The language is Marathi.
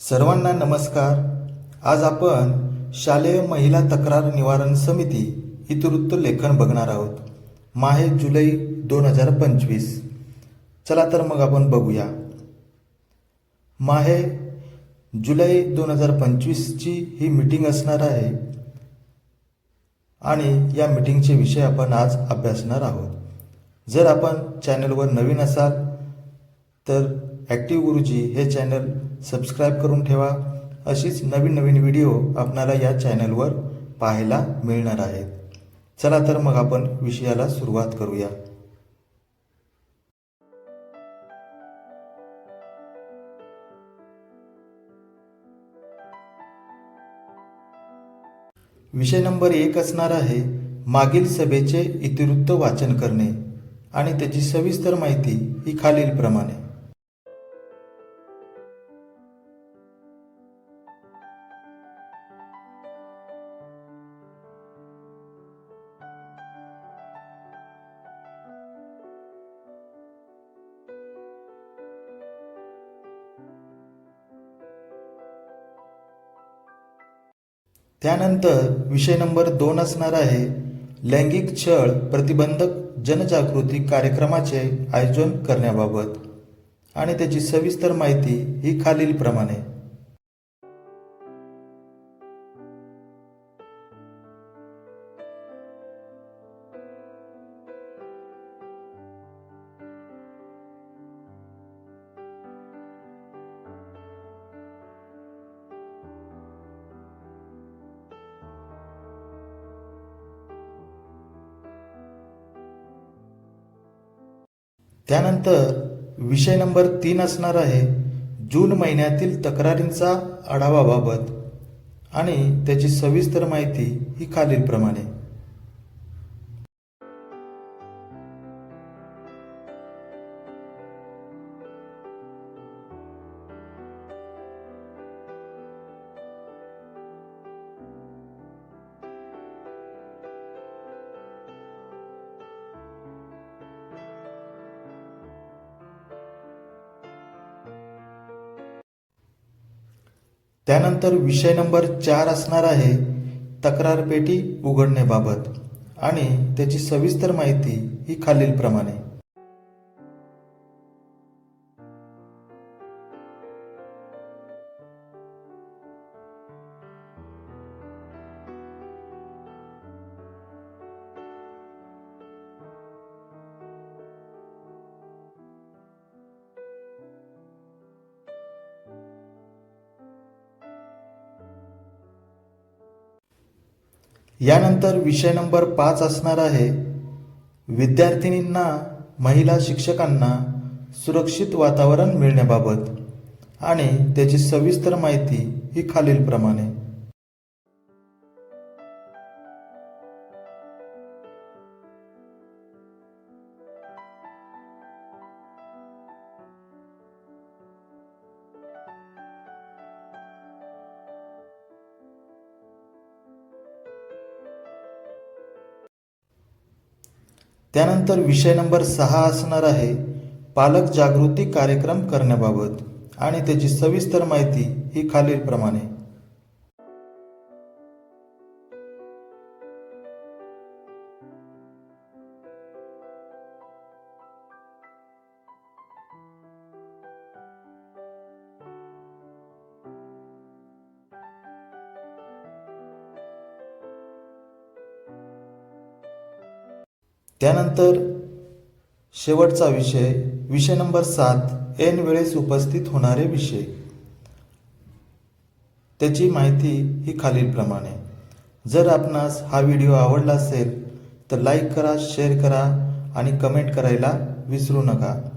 सर्वांना नमस्कार. आज आपण शालेय महिला तक्रार निवारण समिती इतिवृत्त लेखन बघणार आहोत. माहे जुलै दोन हजार पंचवीस. चला तर मग आपण बघूया. माहे जुलै दोन हजार पंचवीसची ही मीटिंग असणार आहे आणि या मीटिंगचे विषय आपण आज अभ्यासणार आहोत. जर आपण चॅनलवर नवीन असाल तर ॲक्टिव्ह गुरुजी हे चॅनल सबस्क्राईब करून ठेवा. अशीच नवीन नवीन व्हिडिओ आपणाला या चॅनलवर पाहायला मिळणार आहेत. चला तर मग आपण विषयाला सुरुवात करूया. विषय नंबर एक असणार आहे मागील सभेचे इतिवृत्त वाचन करणे आणि त्याची सविस्तर माहिती ही खालीलप्रमाणे. त्यानंतर विषय नंबर दोन असणार आहे लैंगिक छळ प्रतिबंधक जनजागृती कार्यक्रमाचे आयोजन करण्याबाबत. आणि त्याची सविस्तर माहिती ही खालीलप्रमाणे. त्यानंतर विषय नंबर तीन असणार आहे जून महिन्यातील तक्रारींचा आढावाबाबत आणि त्याची सविस्तर माहिती ही खालीलप्रमाणे. त्यानंतर विषय नंबर चार असणार आहे तक्रार पेटी उघडण्याबाबत. आणि त्याची सविस्तर माहिती ही खालीलप्रमाणे. यानंतर विषय नंबर पाच असणार आहे विद्यार्थिनींना महिला शिक्षकांना सुरक्षित वातावरण मिळण्याबाबत. आणि त्याची सविस्तर माहिती ही खालीलप्रमाणे. त्यानंतर विषय नंबर सहा असणार आहे पालक जागृती कार्यक्रम करण्याबाबत. आणि त्याची सविस्तर माहिती ही खालीलप्रमाणे. त्यानंतर शेवटचा विषय विषय नंबर सात ऐन वेळेस उपस्थित होणारे विषय. त्याची माहिती ही खालीलप्रमाणे जर आपणास हा व्हिडिओ आवडला असेल तर लाईक करा शेअर करा आणि कमेंट करायला विसरू नका.